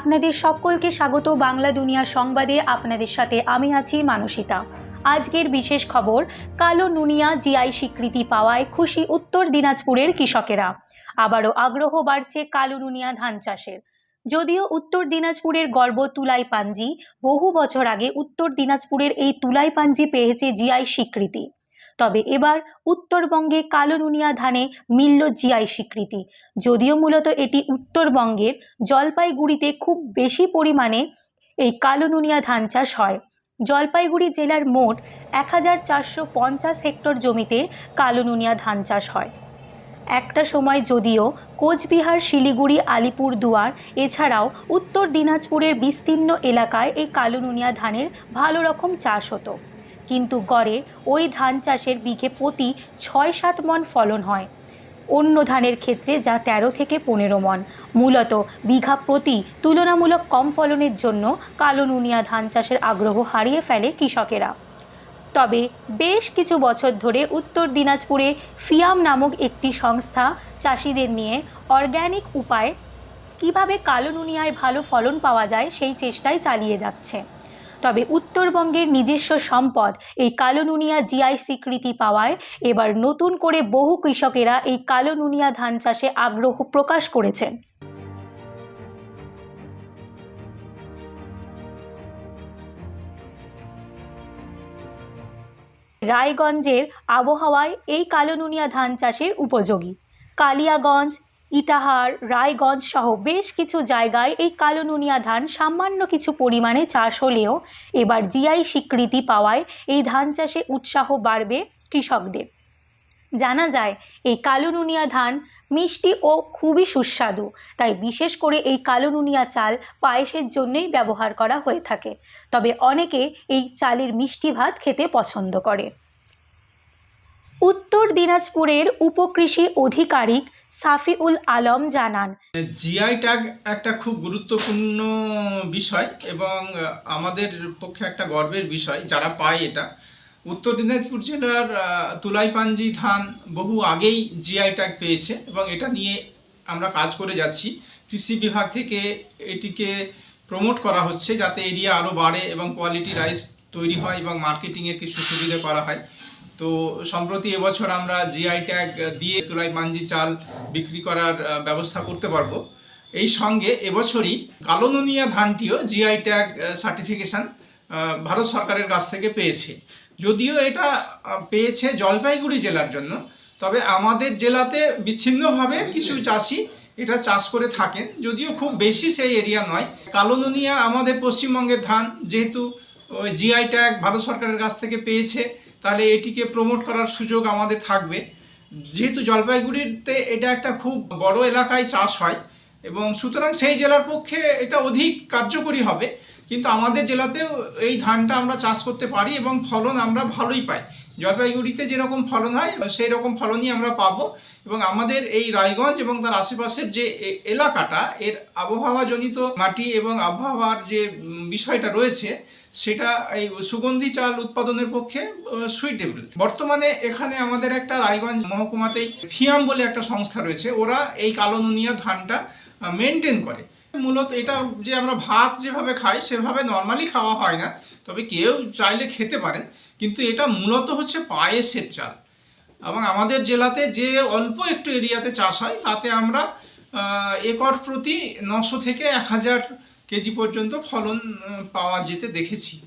আপনাদের সকলকে স্বাগত। বাংলা দুনিয়া সংবাদে আপনাদের সাথে আমি আছি মানসিতা। আজকের বিশেষ খবর, কালো নুনিয়া জিআই স্বীকৃতি পাওয়ায় খুশি উত্তর দিনাজপুরের কৃষকেরা। আবারও আগ্রহ বাড়ছে কালো নুনিয়া ধান চাষের। যদিও উত্তর দিনাজপুরের গর্ব তুলাই পাঞ্জি বহু বছর আগে উত্তর দিনাজপুরের এই তুলাই পাঞ্জি পেয়েছে জিআই স্বীকৃতি। তবে এবার উত্তরবঙ্গে কালো নুনিয়া ধানে মিলল জিআই স্বীকৃতি। যদিও মূলত এটি উত্তরবঙ্গের জলপাইগুড়িতে খুব বেশি পরিমাণে এই কালো নুনিয়া ধান চাষ হয়। জলপাইগুড়ি জেলার মোট এক হাজার চারশো পঞ্চাশ হেক্টর জমিতে কালো নুনিয়া ধান চাষ হয়। একটা সময় যদিও কোচবিহার, শিলিগুড়ি আলিপুরদুয়ার এছাড়াও উত্তর দিনাজপুরের বিস্তীর্ণ এলাকায় এই কালো নুনিয়া ধানের ভালো রকম চাষ হতো। কিন্তু গড়ে ওই ধান চাষের বিঘে প্রতি ছয় সাত মন ফলন হয়। অন্য ধানের ক্ষেত্রে যা তেরো থেকে পনেরো মন। মূলত বিঘা প্রতি তুলনামূলক কম ফলনের জন্য কালো নুনিয়া ধান চাষের আগ্রহ হারিয়ে ফেলে কৃষকেরা। তবে বেশ কিছু বছর ধরে উত্তর দিনাজপুরে ফিয়াম নামক একটি সংস্থা চাষিদের নিয়ে অর্গ্যানিক উপায়ে কীভাবে কালো নুনিয়ায় ভালো ফলন পাওয়া যায় সেই চেষ্টাই চালিয়ে যাচ্ছে। তবে উত্তরবঙ্গের নিজস্ব সম্পদ, এই কালো নুনিয়া জিআই স্বীকৃতি পাওয়ায় এবার নতুন করে বহু কৃষকেরা এই কালো নুনিয়া ধান চাষে আগ্রহ প্রকাশ করেছেন রায়গঞ্জের আবহাওয়ায় এই কালো নুনিয়া ধান চাষের উপযোগী। কালিয়াগঞ্জ ইটাহার, রায়গঞ্জ সহ বেশ কিছু জায়গায় এই কালো নুনিয়া ধান সামান্য কিছু পরিমাণে চাষ হলেও এবার জিআই স্বীকৃতি পাওয়ায় এই ধান চাষে উৎসাহ বাড়বে কৃষকদের। জানা যায়, এই কালো নুনিয়া ধান মিষ্টি ও খুবই সুস্বাদু, তাই বিশেষ করে এই কালো নুনিয়া চাল পায়েসের জন্যই ব্যবহার করা হয়ে থাকে। তবে অনেকে এই চালের মিষ্টি ভাত খেতে পছন্দ করে। উত্তর দিনাজপুরের উপকৃষি আধিকারিক সাফিউল আলম জানান, জিআই ট্যাগ একটা খুব গুরুত্বপূর্ণ বিষয় এবং আমাদের পক্ষে একটা গর্বের বিষয়, যারা পায় এটা। উত্তর দিনাজপুর জেলার তুলাইপাঞ্জি ধান বহু আগেই জিআই ট্যাগ পেয়েছে এবং এটা নিয়ে আমরা কাজ করে যাচ্ছি। কৃষি বিভাগ থেকে এটিকে প্রমোট করা হচ্ছে যাতে এরিয়া আরও বাড়ে এবং কোয়ালিটি রাইস তৈরি হয় এবং মার্কেটিংয়ের কিছু সুবিধা করা হয়। তো সম্প্রতি এবছর আমরা জিআই ট্যাগ দিয়ে তুলাই মাঞ্জি চাল বিক্রি করার ব্যবস্থা করতে পারব। এই সঙ্গে এবছরই কালোনুনিয়া ধানটিও জিআই ট্যাগ সার্টিফিকেশন ভারত সরকারের কাছ থেকে পেয়েছে। যদিও এটা পেয়েছে জলপাইগুড়ি জেলার জন্য, তবে আমাদের জেলাতে বিচ্ছিন্নভাবে কিছু চাষি এটা চাষ করে থাকেন। যদিও খুব বেশি সেই এরিয়া নয়। কালোনুনিয়া আমাদের পশ্চিমবঙ্গের ধান, যেহেতু জিআই ট্যাগ ভারত সরকারের কাছ থেকে পেয়েছে। তাহলে এটিকে প্রমোট করার সুযোগ আমাদের থাকবে। যেহেতু জলপাইগুড়িতে এটা একটা খুব বড় এলাকায় চাষ হয়, এবং সুতরাং সেই জেলার পক্ষে এটা অধিক কার্যকরী হবে। কিন্তু আমাদের জেলাতেও এই ধানটা আমরা চাষ করতে পারি এবং ফলন আমরা ভালোই পাই। জলপাইগুড়িতে যেরকম ফলন হয় সেই রকম ফলনই আমরা পাবো এবং আমাদের এই রায়গঞ্জ এবং তার আশেপাশের যে এলাকাটা, এর আবহাওয়াজনিত মাটি এবং আবহাওয়ার যে বিষয়টা রয়েছে, সেটা এই সুগন্ধি চাল উৎপাদনের পক্ষে সুইটেবল বর্তমানে এখানে আমাদের একটা রায়গঞ্জ মহকুমাতেই ফিয়াম বলে একটা সংস্থা রয়েছে, ওরা এই কালো নুনিয়া ধানটা মেনটেন করে। মূলত এটা যে আমরা ভাত যেভাবে খাই, সেভাবে নর্মালি খাওয়া হয় না। তবে কেউ চাইলে খেতে পারেন। কিন্তু এটা মূলত হচ্ছে পায়েসের চাল। এবং আমাদের জেলাতে যে অল্প একটু এরিয়াতে চাষ হয়, তাতে আমরা একর প্রতি নশো থেকে এক হাজার কেজি পর্যন্ত ফলন পাওয়া যেতে দেখেছি।